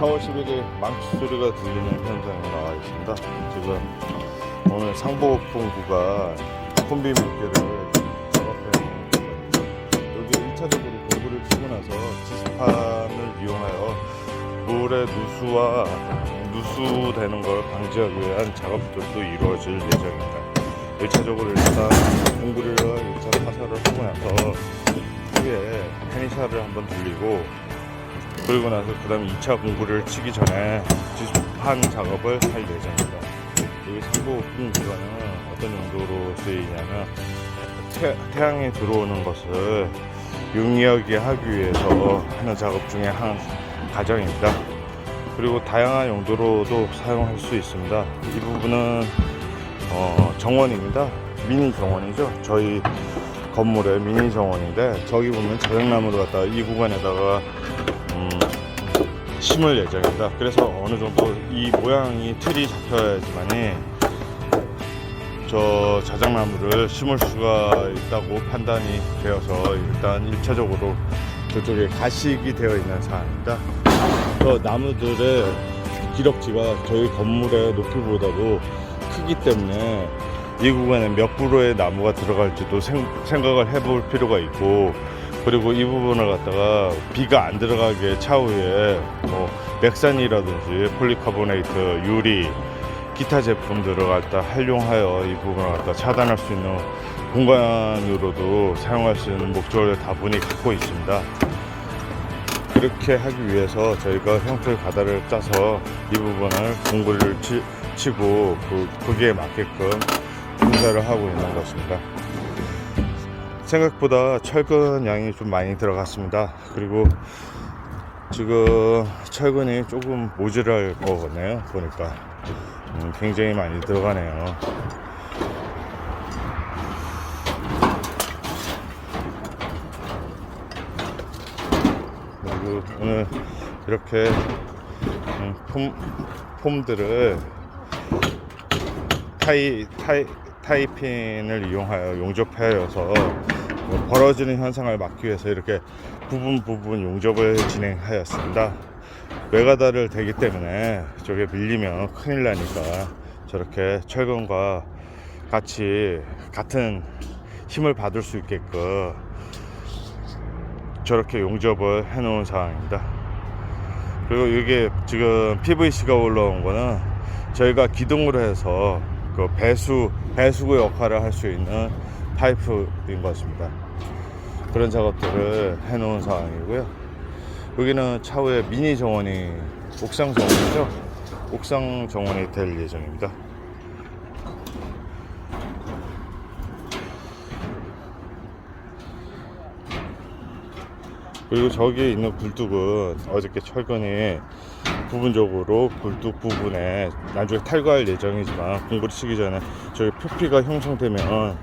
4월 11일 망치 소리가 들리는 현장에 나와 있습니다. 지금 오늘 상보본부가 콤비 물개를 작업해 여기 1차적으로 공구를 치고 나서 지스판을 이용하여 물의 누수와 누수되는 걸 방지하기 위한 작업들도 이루어질 예정입니다. 1차적으로 일단 공구를 1차 파사를 하고 나서 후에 페니샤를 한번 돌리고 그리고 나서 그 다음에 2차 공구를 치기 전에 지수판 작업을 할 예정입니다. 여기 상부 공구가는 어떤 용도로 쓰이냐면 태, 태양이 들어오는 것을 용이하게 하기 위해서 하는 작업 중에 한 과정입니다. 그리고 다양한 용도로도 사용할 수 있습니다. 이 부분은 어, 정원입니다. 미니 정원이죠. 저희 건물의 미니 정원인데 저기 보면 자작나무를 갖다가 이 구간에다가 음, 심을 예정입니다. 그래서 어느 정도 이 모양이 틀이 잡혀야지만이 저 자작나무를 심을 수가 있다고 판단이 되어서 일단 1차적으로 저쪽에 가식이 되어 있는 상황입니다. 저 나무들의 기럭지가 저희 건물의 높이보다도 크기 때문에 이 구간에 몇 그루의 나무가 들어갈지도 생, 생각을 해볼 필요가 있고 그리고 이 부분을 갖다가 비가 안 들어가게 차후에 뭐 맥산이라든지 폴리카보네이트, 유리, 기타 제품들을 갖다 활용하여 이 부분을 갖다 차단할 수 있는 공간으로도 사용할 수 있는 목적을 다분히 갖고 있습니다. 그렇게 하기 위해서 저희가 형틀 가다를 짜서 이 부분을 공구를 치, 치고 그, 거기에 맞게끔 공사를 하고 있는 것입니다. 생각보다 철근 양이 좀 많이 들어갔습니다. 그리고 지금 철근이 조금 모자랄 거거든요. 보니까 음, 굉장히 많이 들어가네요. 그리고 오늘 이렇게 음, 폼, 폼들을 타이, 타이, 타이핀을 이용하여 용접하여서 뭐 벌어지는 현상을 막기 위해서 이렇게 부분 부분 용접을 진행하였습니다. 외가다를 대기 때문에 저게 밀리면 큰일 나니까 저렇게 철근과 같이 같은 힘을 받을 수 있게끔 저렇게 용접을 해 놓은 상황입니다. 그리고 이게 지금 PVC가 올라온 거는 저희가 기둥으로 해서 그 배수 배수구 역할을 할 수 있는 파이프인 것입니다. 그런 작업들을 해 놓은 상황이고요. 여기는 차후에 미니 정원이 옥상 정원이죠. 옥상 정원이 될 예정입니다. 그리고 저기 있는 굴뚝은 어저께 철근이 부분적으로 굴뚝 부분에 나중에 탈거할 예정이지만 공구를 치기 전에 저기 표피가 형성되면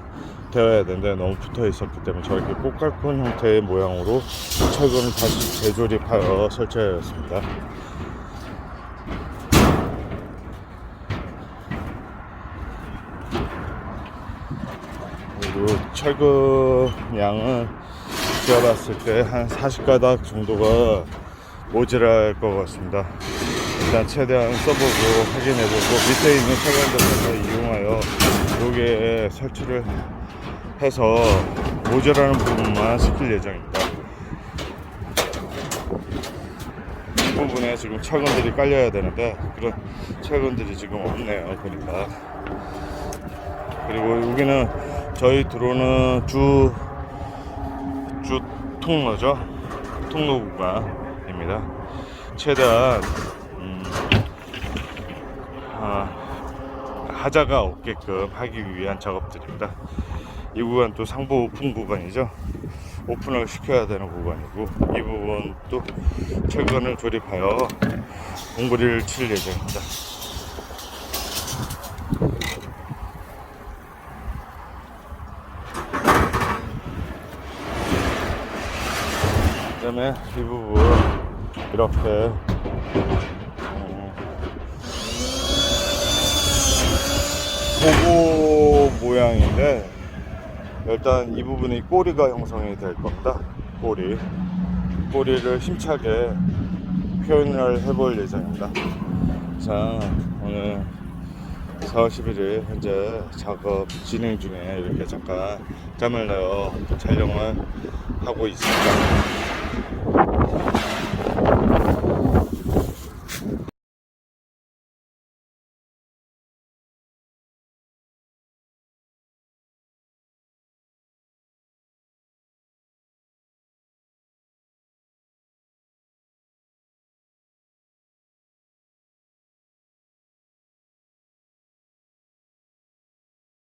되어야 되는데 너무 붙어 있었기 때문에 저렇게 꽃갈콘 형태의 모양으로 철근을 다시 재조립하여 설치하였습니다. 그리고 철근 양은 제가 봤을 때 한 40가닥 정도가 모자랄 것 같습니다. 일단 최대한 써보고 확인해보고 밑에 있는 철근들을 이용하여 여기에 설치를 해서 모자라는 부분만 시킬 예정입니다. 이 부분에 지금 철근들이 깔려야 되는데 그런 철근들이 지금 없네요. 보니까 그리고 여기는 저희 들어오는 주, 주 통로죠. 통로 구간입니다. 최대한, 음, 아, 하자가 없게끔 하기 위한 작업들입니다. 이 구간 또 상부 오픈 구간이죠. 오픈을 시켜야 되는 구간이고, 이 부분도 철근을 조립하여 공구리를 칠 예정입니다. 그다음에 이 부분 이렇게 어, 보고 모양인데 일단 이 부분이 꼬리가 형성이 될 겁니다. 꼬리 꼬리를 힘차게 표현을 해볼 예정입니다. 자, 오늘 4월 11일 현재 작업 진행 중에 이렇게 잠깐 짬을 내어 촬영을 하고 있습니다.